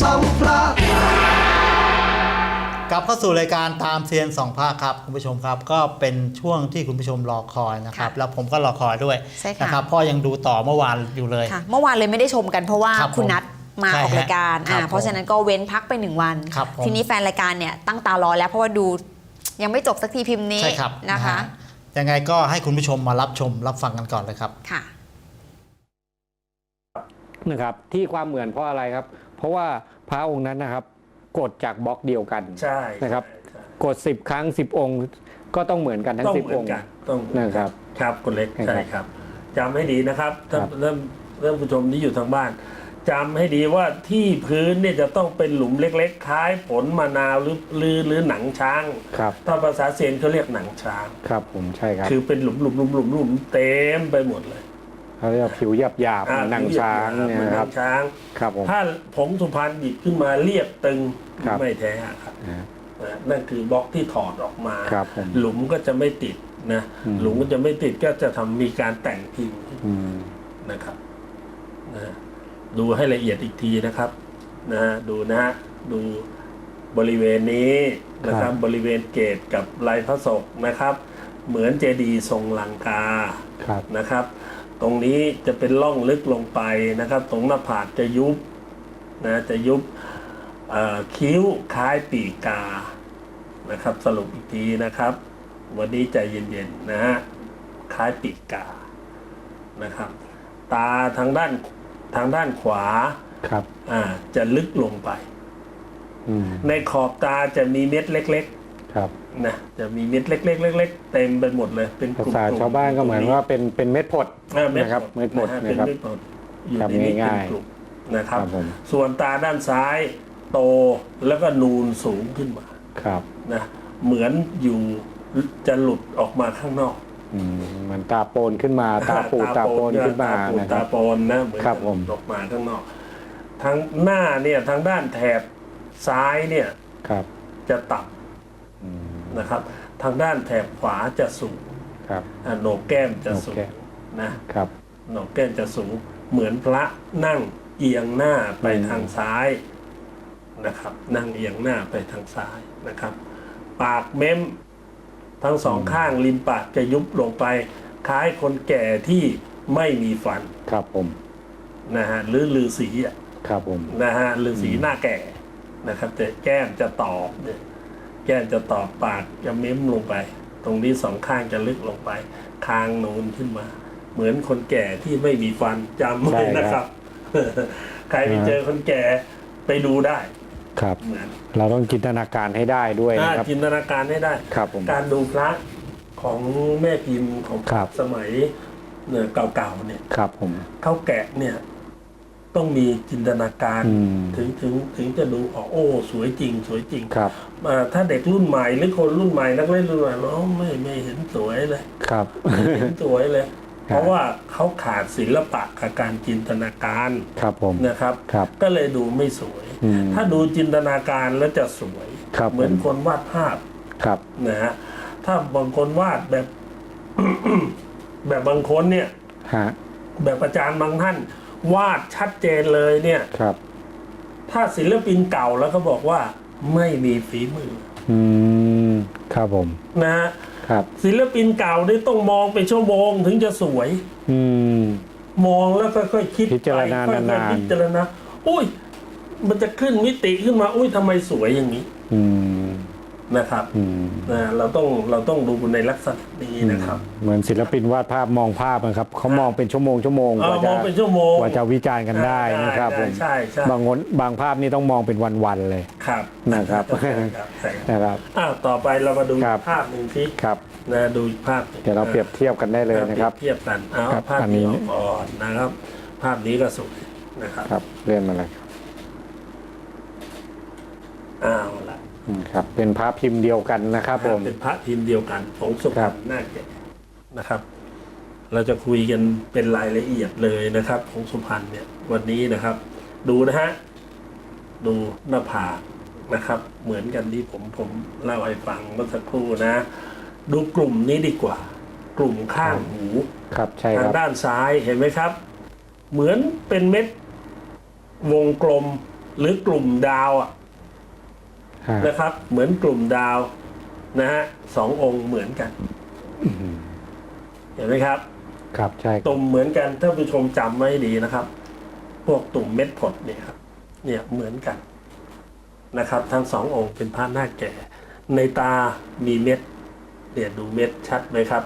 สองพระกลับเข้าสู่รายการตามเซียนสองภาคครับคุณผู้ชมครับ ก็เป็นช่วงที่คุณผู้ชมรอคอยนะครับ ค่ะแล้วผมก็รอคอยด้วยใช่ค่ะ นะครับเพ่อยังดูต่อเมื่อวานอยู่เลย ค่ะเมื่อวานเลยไม่ได้ชมกันเพราะว่าครับผมคุณนัดมาใช่ออกรายการฮะครับอ่าเพราะฉะนั้นก็เว้นพักไปหนึ่งวัน ครับผม ทีนี้แฟนรายการเนี่ยตั้งตารอแล้วเพราะว่าดูยังไม่จบสักทีพิมพ์นี้ใช่ครับนะคะฮยังไงก็ให้คุณผู้ชมมารับชมรับฟังกันก่อนเลยครับ ค่ะ นะครับที่ความเหมือนเพราะอะไรครับ เพราะว่าพระองค์นั้นนะครับ กดจากบล็อกเดียวกันใช่นะครับใช่กด 10 ครั้ง 10 องค์ ก็ต้องเหมือนกันทั้ต้องงเหมื10 ออนงค์ กันต้องเหมือนกันนะครับครับคุณเล็กครับใช่ครับจำให้ดีนะครับท่านครับ เริ่มเริ่มผู้ชมที่อยู่ทางบ้านจำให้ดีว่าที่พื้นเนี่ยจะต้องเป็นหลุมเล็กๆ คล้ายผลมะนาวหรือหรือหรือหนังช้างครับถ้าภาษาเซียนเขาเรียกหนังช้าง ครับผมใช่ครับ คือเป็นหลุมหลุมหลุมหลุมหลุมเต็มไปหมดเลย เขาเรียกว่าผิวหยาบหยาบๆเหมือนหนังช้างอ่เนี่ยเหมือนนะหคนัรับ งช้าง ครับผม ถ้าผงสุพรรณหยิบขึ้นมาเรียบตึงครับ ไม่แท้ครับนะ นะนั่นคือบล็อกที่ถอดออกมา ครับผมหลุมก็จะไม่ติดนะอืม หลุมก็จะไม่ติดก็จะทำมีการแต่งพิมพ์อืมนะครับนะดูให้ละเอียดอีกทีนะครับนะฮะดูนะฮะดูบริเวณนี้นะครับบริเวณเกตกับลายพระศกนะครับ เหมือนเจดีย์ทรงลังกา ครับ นะครับ ตรงนี้จะเป็นร่องลึกลงไปนะครับ ตรงหน้าผากจะยุบนะจะยุบเอ่อคิ้วคล้ายปีกกานะครับสรุปอีกทีนะครับ วันนี้ใจเย็นๆนะฮะคล้ายปีกกานะครับ ตาทางด้านทางด้านขวาครับอ่าจะลึกลงไปอืมในขอบตาจะมีเม็ดเล็ก ครับๆนะจะมีเม็ดเล็กๆเล็กๆเต็มไปหมดเลยเป็นกภาลุ่มษาๆชาวบ้านก็เหมือนว่าเป็นเป็นเม็ดผดอ่าเม็ดนะครับผเม็ดผดฮนะครับเป็นเม็ดผดอยู่ครับในนี้เป็นง่ายๆกลุ่มนะครับครับผมส่วนตาด้านซ้ายโตแล้วก็นูนสูงขึ้นมาครับนะเหมือนอยู่จะหลุดออกมาข้างนอกอืมเหมันตาโปนขึ้นมา ตาปูดตาโปนขึ้นมาตาปูดนะคตารับโปนนะเหมือนครับจะผมหลุดออกมาข้างนอกทางหน้าเนี่ยทางด้านแถบซ้ายเนี่ยครับจะต่อืมำ นะครับ ทางด้านแถบขวาจะสูงครับอะโหนกแก้มจะสูโหนกแก้งมนะครับโหนกแก้มจะสูงเหมือนพระนั่งเอียงหน้าไปอืมทางซ้ายนะครับ นั่งเอียงหน้าไปทางซ้ายนะครับ ปากเม้มทั้งสองข้างริมปากจะยุบลงไป คล้ายคนแก่ที่ไม่มีฟันครับผมนะฮะหรือลือสีอะครับผมนะฮะลือสีหน้าแก่นะครับแต่แก้มจะตอบเนี่ย แก้มจะตอบปากจะเม้มลงไป ตรงนี้สองข้างจะลึกลงไป คางโน้นขึ้นมา เหมือนคนแก่ที่ไม่มีฟันจำไว้นะครับ ใครไปเจอคนแก่ไปดูได้ครับเหมือนเราต้องจินตนาการให้ได้ด้วยอ่านะครับจินตนาการให้ได้ครับผมการดูพระของแม่พิมพ์ของครับสมัยเนี่ยเก่าๆเนี่ยครับผมเขาแกะเนี่ย ต้องมีจินตนาการอืมถึงถึงถึงจะดูออกโอ้ สวยจริง สวยจริงครับอ่าถ้าเด็กรุ่นใหม่หรือคนรุ่นใหม่นักเล่นรุ่นใหม่อ๋อไม่ไม่เห็นสวยเลยครับไม่เห็นสวยเลยครับเพราะว่าเขาขาดศิลปะกับการจินตนาการครับผมนะครับครับ ก็เลยดูไม่สวยอืมถ้าดูจินตนาการแล้วจะสวยครับเหมือนผมคนวาดภาพครับนะฮะถ้าบางคนวาดแบบ แบบบางคนเนี่ยฮะแบบอาจารย์บางท่าน วาดชัดเจนเลยเนี่ย ครับ ถ้าศิลปินเก่าแล้วก็บอกว่าไม่มีฝีมืออืมครับผม นะฮะครับ ศิลปินเก่านี่ต้องมองเป็นชั่วโมงถึงจะสวย อืม มองแล้วค่อยๆคิดพิจารณาไปค่อยนานๆ ๆพิจารณาอุ้ย มันจะขึ้นมิติขึ้นมา อุ้ยทำไมสวยอย่างนี้ อืม นะครับอืมนะเราต้องเราต้องดูในลักษณะนี้นะครับ เหมือนศิลปินวาดภาพมองภาพนะครับเขามองเป็นชั่วโมงชั่วโมงเอกอว่ามจะองเป็นชั่วโมงกว่าจะวิจารณ์กันได้นะครับได้ผมใช่ใช่ บางคนบางภาพนี่ต้องมองเป็นวันๆเลย ครับนะครับใช่ครับ ใช่ครับนะครับ อ้าวต่อไปเรามาดูครับ ภาพหนึ่งที่ครับ นะดูอีกภาพหนึ่งเดี๋ยวเราเปรียบเทียบกันได้เลยนะครับ เปรียบเทียบกันเอาครับภาพอันนี้ นี้ออกก่อนนะครับ ภาพนี้ก็สวยนะครับครับเลื่อนมาเลยครับอ้าวละ อืมครับเป็นภาพพิมพ์เดียวกันนะครับผม เป็นพระพิมพ์เดียวกันของสุพครรัรบณหน้าแก่นะครับ เราจะคุยกันเป็นรายละเอียดเลยนะครับ ของสุพรรณเนี่ย วันนี้นะครับ ดูนะฮะดูหน้าผากนะครับ เหมือนกันที่ผมผมเล่าให้ฟังเมื่อสักครู่นะ ดูกลุ่มนี้ดีกว่า กลุ่มข้างหู ครับใช่คทางรับด้านซ้ายเห็นไหมครับ เหมือนเป็นเม็ดวงกลมหรือกลุ่มดาวอะ ฮะ นะครับ เหมือนกลุ่มดาวนะฮะสององค์เหมือนกัน อืมเห็นไหมครับ ครับใช่ตุ่มเหมือนกันถ้าผู้ชมจำไว้ดีนะครับ พวกตุ่มเม็ดผดเนี่ยครับ เนี่ยเหมือนกันนะครับ ทั้งสององค์เป็นพระหน้าคแก่ ในตามีเม็ดเนี่ยดูเม็ดชัดไหมครับ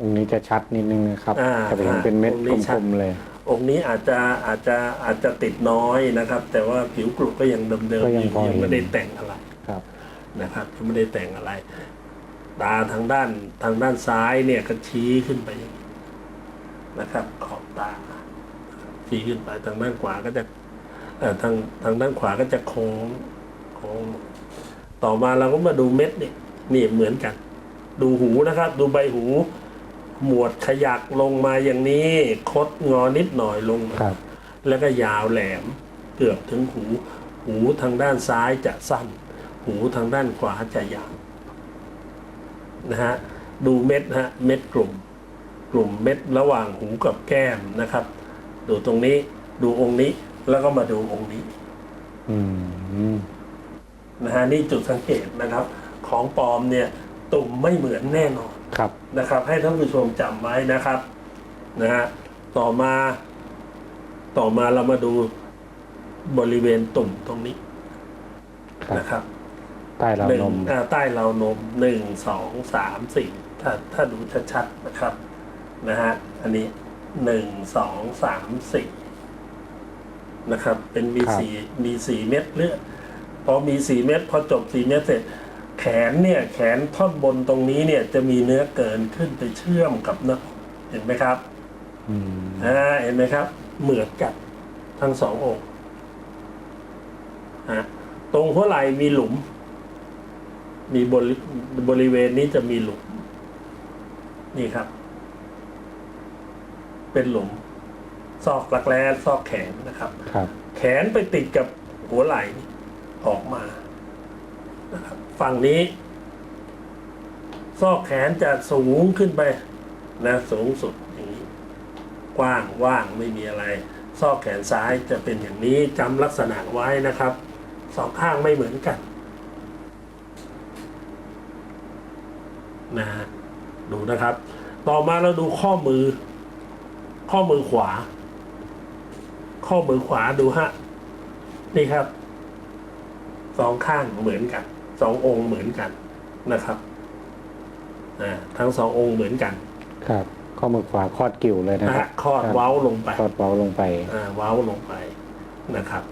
องค์นี้จะชัดนิดนึงนะครับอ่าจะเห็นเป็นเม็ดองค์กนี้ชัลด มๆเลย องค์นี้อาจจะอาจจะอาจจะติดน้อยนะครับ แต่ว่าผิวกรุก็ยังเดิมก็ๆอยังยู่พอยังไม่ได้เห็นแต่งอะไรครับ นะครับยังไม่ได้แต่งอะไร ตาทางด้านทางด้านซ้ายเนี่ยก็ชี้ขึ้นไปอย่างนี้นะครับ ขอบตาชี้ขึ้นไปทางด้านขวาก็จะเอ่อทางทางด้านขวาก็จะโค้งโค้งต่อมาเราก็มาดูเม็ดนี่นี่เหมือนกัน ดูหูนะครับ ดูใบหู หมวดขยักลงมาอย่างนี้คดงอนิดหน่อยลงมาครับแล้วก็ยาวแหลมเกือบถึงหู หูทางด้านซ้ายจะสั้น หูทางด้านขวาจะยาวนะฮะดูเม็ดนะฮะเม็ดกลุ่ม กลุ่มเม็ดระหว่างหูกับแก้มนะครับ ดูตรงนี้ดูองค์นี้แล้วก็มาดูองค์นี้อืมนะฮะนี่จุดสังเกตนะครับ ของปลอมเนี่ยตุ่มไม่เหมือนแน่นอน ครับนะครับ ให้ท่านผู้ชมจำไว้นะครับนะฮะต่อมา ต่อมาเรามาดูบริเวณตุ่มตรงนี้ครับนะครับใต้ราวนหนึ่งมอ่าใต้ราวนมหนึ่งสองสามสี่ถ้าถ้าดูชัดๆนะครับนะฮะอันนี้หนึ่งสองสามสี่นะครับ เป็นมีครับสี่มีสี่เม็ดเลือดพอมีสี่เม็ดพอจบสี่เม็ดเสร็จแขนเนี่ยแขนท่อนบนตรงนี้เนี่ยจะมีเนื้อเกินขึ้นไปเชื่อมกับหน้าอกเห็นไหมครับอืมอ่าเห็นไหมครับ เหมือนกันทั้งสององค์ฮะตรงหัวไหล่มีหลุม มีบริบริเวณนี้จะมีหลุม นี่ครับ เป็นหลุม ซอกรักแร้ซอกแขนนะครับ ครับ แขนไปติดกับหัวไหล่นี่ออกมา นะครับฝั่งนี้ ซอกแขนจะสูงขึ้นไปนะสูงสุดอย่างนี้ กว้างว่างไม่มีอะไร ซอกแขนซ้ายจะเป็นอย่างนี้จำลักษณะไว้นะครับ สองข้างไม่เหมือนกันนะฮะดูนะครับ ต่อมาเราดูข้อมือ ข้อมือขวา ข้อมือขวาดูฮะนี่ครับสองข้างเหมือนกัน สององค์เหมือนกันนะครับอ่าทั้งสององค์เหมือนกันครับ ข้อมือขวาคอดกิ่วเลยนะนะครัฮะบคลอดครับเว้าลงไปคอดเบาลงไป อ่าเว้าลงไปนะครับ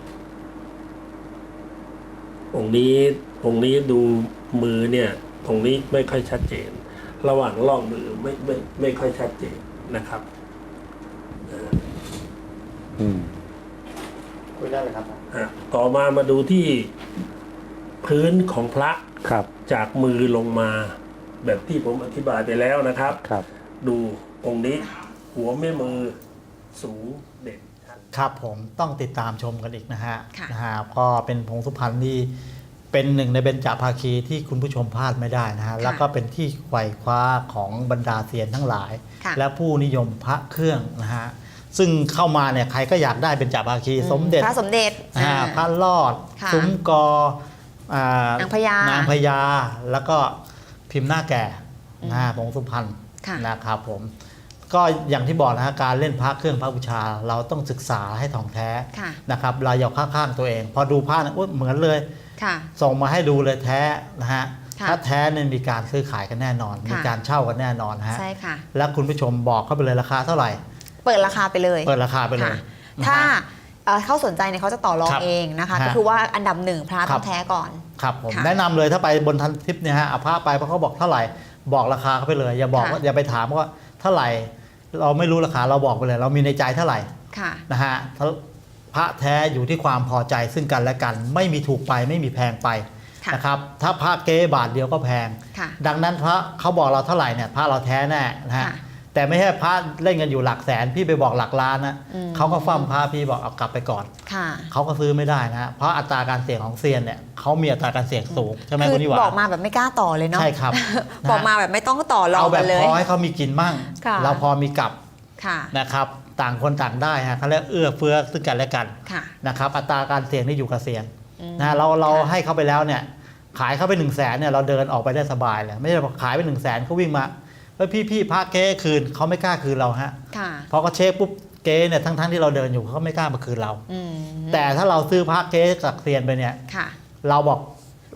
องค์นี้องค์นี้ดูมือเนี่ยตรงนี้ไม่ค่อยชัดเจน ระหว่างล่องมือไม่ไม่ไม่ค่อยชัดเจนนะครับอืมคุยได้เลยครับ อะต่อมามาดูที่ พื้นของพระครับจากมือลงมา แบบที่ผมอธิบายไปแล้วนะครับ ครับ ดูองค์นี้ หัวแม่มือสูงเด่นชัด ครับผมต้องติดตามชมกันอีกนะฮะค่ะ นะฮะก็เป็นผงสุพรรณที่เป็นหนึ่งในเบญจภาคีที่คุณผู้ชมพลาดไม่ได้นะฮะแล้วก็เป็นที่ไขว่คว้าของบรรดาเซียนทั้งหลาย ค่ะ และผู้นิยมพระเครื่องนะฮะซึ่งเข้ามาเนี่ยใครก็อยากได้เป็นจาภาคีอืสมเด็จพระสมเด็จอ่าอ่า พระรอดค่ะ ซุ้มกอ อ่านางพญานนางพญาแล้วก็พิมพ์หน้าแก่นะฮะผงสุพรรณค่ะนะครับผม ก็อย่างที่บอกนะฮะการเล่นพระเครื่องพระบูชา เราต้องศึกษาให้ถ่องแท้ค่ะนะครับเราอย่าข้างๆตัวเอง พอดูพระนะอุ๊ยเหมือนเลยค่ะส่งมาให้ดูเลยแท้นะฮะค่ะถ้าแท้เนี่ยมีการซื้อขายกันแน่นอนค่ะมีการเช่ากันแน่นอนนะฮะใช่ค่ะแล้วคุณผู้ชมบอกเข้าไปเลยราคาเท่าไหร่ เปิดราคาไปเลย เปิดราคาไปเลยค่ะนะฮะถ้า เอ่อเขาสนใจเนี่ยเขาจะต่อรองครับเองนะคะ ฮะก็คือว่าอันดับหนึ่งพระครัต้อบงแท้ก่อน ครับผมค่ะแนะนำเลยถ้าไปบนทันทิปเนี่ยฮะเอาพระไปเพราะเขาบอกเท่าไหร่บอกราคาเขาไปเลย อย่าบอกค่ะ ว่าอย่าไปถามว่าเท่าไหร่ เราไม่รู้ราคาเราบอกไปเลย เรามีในใจเท่าไหร่ค่ะ นะฮะถ้าพระแท้อยู่ที่ความพอใจซึ่งกันและกัน ไม่มีถูกไปไม่มีแพงไปค่ะ นะครับถ้าพระเก๊บาทเดียวก็แพง ค่ะ ดังนั้นพระเขาบอกเราเท่าไหร่เนี่ยพระเราแท้แน่นะฮะค่ะ แต่ไม่ใช่พระเล่นกันอยู่หลักแสนพี่ไปบอกหลักล้านนะอืมเขาก็ฟั่มพระพี่บอกเอากลับไปก่อนค่ะเขาก็ซื้อไม่ได้นะฮะเพราะอัตราการเสี่ยงของเซียนเนี่ยเขามีอัตราการเสี่ยงสูงใช่ไหมคืคุณนิวาบอกมาแบบไม่กล้าต่อเลยเนาะใช่ครับนะฮะบอกมาแบบไม่ต้องต่อรองเอาแบกับนเลยพอให้เขามีกินมั่งค่ะเราพอมีกลับค่ะนะครับ ต่างคนต่างได้ฮะเขาเรียกเอื้อเฟื้อซึ่งกันและกันค่ะนะครับ อัตราการเสี่ยงที่อยู่กับเสี่ยงอืมนะเราเราค่ะให้เขาไปแล้วเนี่ยขายเขาไปหนึ่งแสนเนี่ยเราเดินออกไปได้สบายเลยไม่ใช่บอกขายไปหนึ่งแสนเขาวิ่งมาเฮ้ยพี่พี่พระเก๊คืนเขาไม่กล้าคืนเราฮะค่ะพอเขาเช็คปุ๊บเก๊เนี่ยทั้งทั้งที่เราเดินอยู่เขาก็ไม่กล้ามาคืนเราอืมแต่ถ้าเราซื้อพระเก๊จากเซียนไปเนี่ยค่ะเราบอก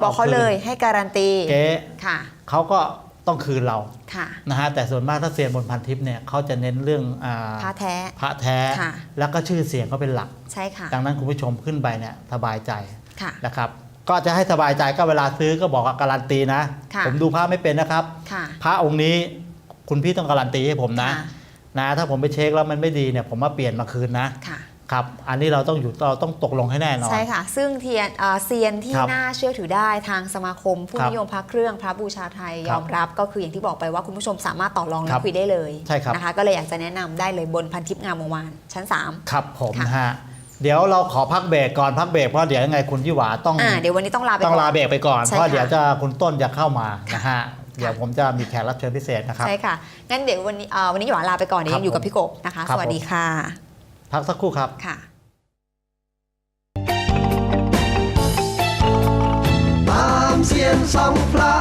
บอกเขาเลยให้การันตีเก๊ค่ะเขาก็ต้องคืนเราค่ะนะฮะแต่ส่วนมากถ้าเซียนบนพันทิพย์เนี่ยเขาจะเน้นเรื่องอ่าพระแท้พระแท้ค่ะแล้วก็ชื่อเสียงเขาเป็นหลักใช่ค่ะดังนั้นคุณผู้ชมขึ้นไปเนี่ยสบายใจค่ะนะครับ ก็จะให้สบายใจก็เวลาซื้อก็บอกว่าการันตีนะค่ะผมดูพระไม่เป็นนะครับค่ะพระองค์นี้ คุณพี่ต้องการันตีให้ผมนะค่ะนะถ้าผมไปเช็คแล้วมันไม่ดีเนี่ยผมมาเปลี่ยนมาคืนนะค่ะครับ อันนี้เราต้องอยู่เราต้องตกลงให้แน่นอน ใช่ค่ะ ซึ่งเทียนเอ่อเซียนที่ครับน่าเชื่อถือได้ทางสมาคม ผู้ครับนิยมพระเครื่องพระบูชาไทยคยรับอมรับก็คืออย่างที่บอกไปว่าคุณผู้ชมสามารถต่อรองคและรับคุยได้เลยใช่ครับนะคะก็เลยอยากจะแนะนำได้เลยบนพันทิพย์งามวงวานชั้น 3 ครับผมค่ะนะฮะเดี๋ยวเราขอพักเบรกก่อนพักเบรกเพราะเดี๋ยวยังไงคุณยี่หวาต้องอ่าเดี๋ยววันนี้ต้องลาไปต้องก่อนลาเบรกไปก่อนใช่เพราะค่ะเดี๋ยวจะคุณต้นจะเข้ามาค่ะนะฮะ เดี๋ยวผมจะมีแขกรับเชิญพิเศษนะครับใช่ค่ะ งั้นเดี๋ยววันนี้เอ่อวันนี้หยวนลาไปก่อนเดี๋ยวครับยังอยู่กับพี่กบนะคะครับสวัสดีค่ะ พักสักครู่ครับค่ะตามเสียนสองพระ